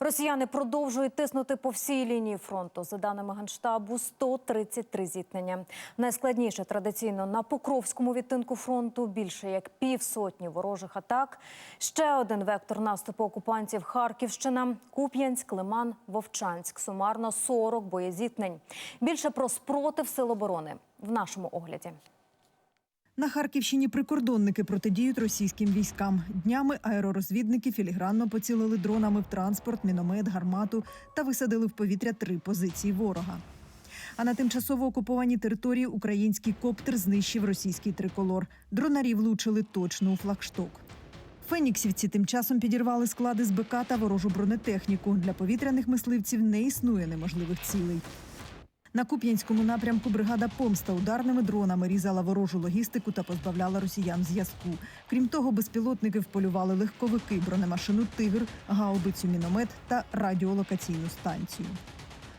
Росіяни продовжують тиснути по всій лінії фронту. За даними генштабу, 133 зіткнення. Найскладніше традиційно на Покровському відтинку фронту більше як півсотні ворожих атак. Ще один вектор наступу окупантів Харківщина, Куп'янськ, Лиман, Вовчанськ. Сумарно 40 боєзіткнень. Більше про спротив сил оборони в нашому огляді. На Харківщині прикордонники протидіють російським військам. Днями аеророзвідники філігранно поцілили дронами в транспорт, міномет, гармату та висадили в повітря три позиції ворога. А на тимчасово окупованій території український коптер знищив російський триколор. Дронарі влучили точно у флагшток. Феніксівці тим часом підірвали склади з БК та ворожу бронетехніку. Для повітряних мисливців не існує неможливих цілей. На Куп'янському напрямку бригада Помста ударними дронами різала ворожу логістику та позбавляла росіян зв'язку. Крім того, безпілотники вполювали легковики, бронемашину Тигр, гаубицю міномет та радіолокаційну станцію.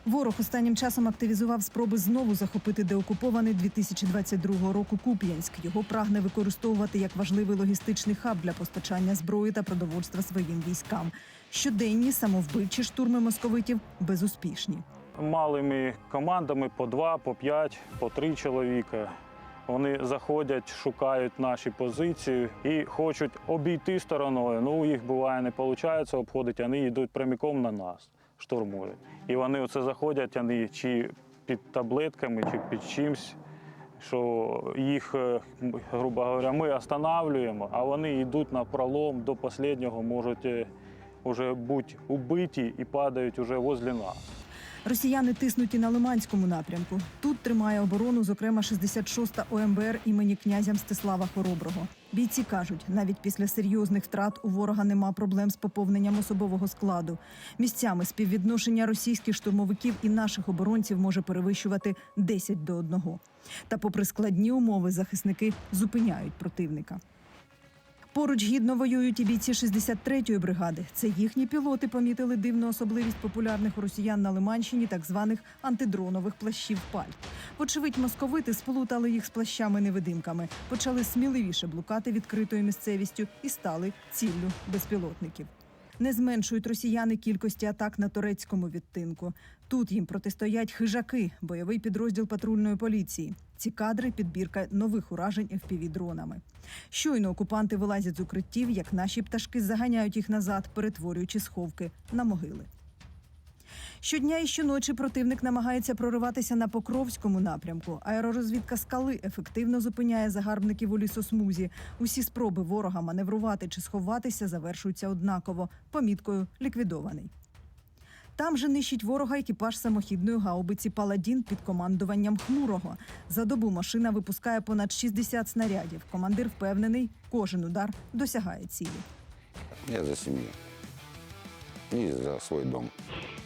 Ворог останнім часом активізував спроби знову захопити деокупований 2022 року Куп'янськ. Його прагне використовувати як важливий логістичний хаб для постачання зброї та продовольства своїм військам. Щоденні самовбивчі штурми московитів безуспішні. Малими командами по два, по п'ять, по три чоловіка. Вони заходять, шукають наші позиції і хочуть обійти стороною. Ну, їх буває не виходить обходити, вони йдуть прямиком на нас, штурмують. І вони оце заходять, вони чи під таблетками, чи під чимсь, що їх, е, грубо говоря, ми останавлюємо, а вони йдуть на пролом до останнього, можуть е, вже бути убиті і падають уже возле нас. Росіяни тиснуть і на Лиманському напрямку. Тут тримає оборону, зокрема 66-та ОМБР імені князя Мстислава Хороброго. Бійці кажуть, навіть після серйозних втрат у ворога нема проблем з поповненням особового складу. Місцями співвідношення російських штурмовиків і наших оборонців може перевищувати 10 до 1. Та, попри складні умови, захисники зупиняють противника. Поруч гідно воюють і бійці 63-ї бригади. Це їхні пілоти помітили дивну особливість популярних у росіян на Лиманщині так званих антидронових плащів паль. Вочевидь, московити сплутали їх з плащами-невидимками, почали сміливіше блукати відкритою місцевістю і стали ціллю безпілотників. Не зменшують росіяни кількості атак на турецькому відтинку. Тут їм протистоять хижаки, бойовий підрозділ патрульної поліції. Ці кадри підбірка нових уражень fpv дронами. Щойно окупанти вилазять з укриттів, як наші пташки заганяють їх назад, перетворюючи сховки на могили. Щодня і щоночі противник намагається прориватися на Покровському напрямку. Аеророзвідка скали ефективно зупиняє загарбників у лісосмузі. Усі спроби ворога маневрувати чи сховатися завершуються однаково поміткою ліквідований. Там же нищить ворога екіпаж самохідної гаубиці Паладін під командуванням Хмурого. За добу машина випускає понад 60 снарядів. Командир впевнений, кожен удар досягає цілі. Я за семью. И за свой дом.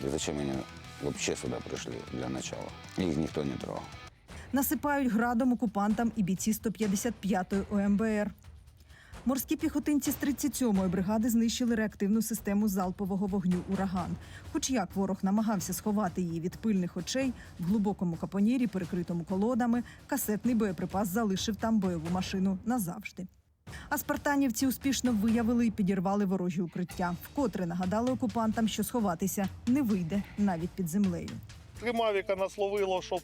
Зачем они вообще сюда пришли для начала? Их никто не трогал. Насипають градом окупантам і бійці 155-ї ОМБР. Морські піхотинці з 37-ї бригади знищили реактивну систему залпового вогню Ураган. Хоч як ворог намагався сховати її від пильних очей, в глибокому капонірі, перекритому колодами, касетний боєприпас залишив там бойову машину назавжди. А спартанівці успішно виявили і підірвали ворожі укриття, вкотре нагадали окупантам, що сховатися не вийде навіть під землею. Три мавіка нас ловило, щоб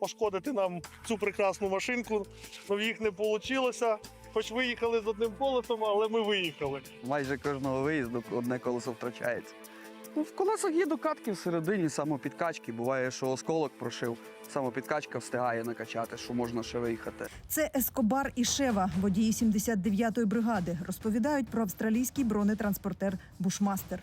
пошкодити нам цю прекрасну машинку. але їх не вийшло. Хоч виїхали з одним колесом, але ми виїхали. Майже кожного виїзду одне колесо втрачається. В колесах є докатки всередині, самопідкачки. Буває, що осколок прошив, самопідкачка встигає накачати, що можна ще виїхати. Це Ескобар і Шева, водії 79-ї бригади, розповідають про австралійський бронетранспортер Бушмастер.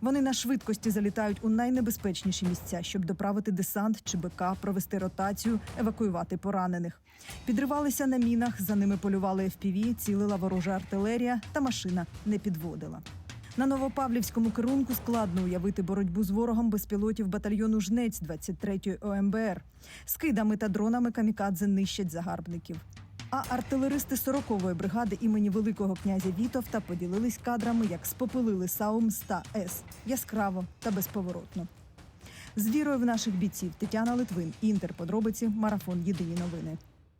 Вони на швидкості залітають у найнебезпечніші місця, щоб доправити десант чи БК, провести ротацію, евакуювати поранених. Підривалися на мінах, за ними полювали ФПВ, цілила ворожа артилерія, та машина не підводила. На Новопавлівському керунку складно уявити боротьбу з ворогом безпілотів батальйону Жнець 23-ї ОМБР. Скидами та дронами камікадзе нищать загарбників. А артилеристи 40-ї бригади імені Великого князя Вітовта поділились кадрами, як спопилили САУМ 100 С яскраво та безповоротно. З вірою в наших бійців Тетяна Литвин, Інтер. Подробиці, марафон Єдині новини.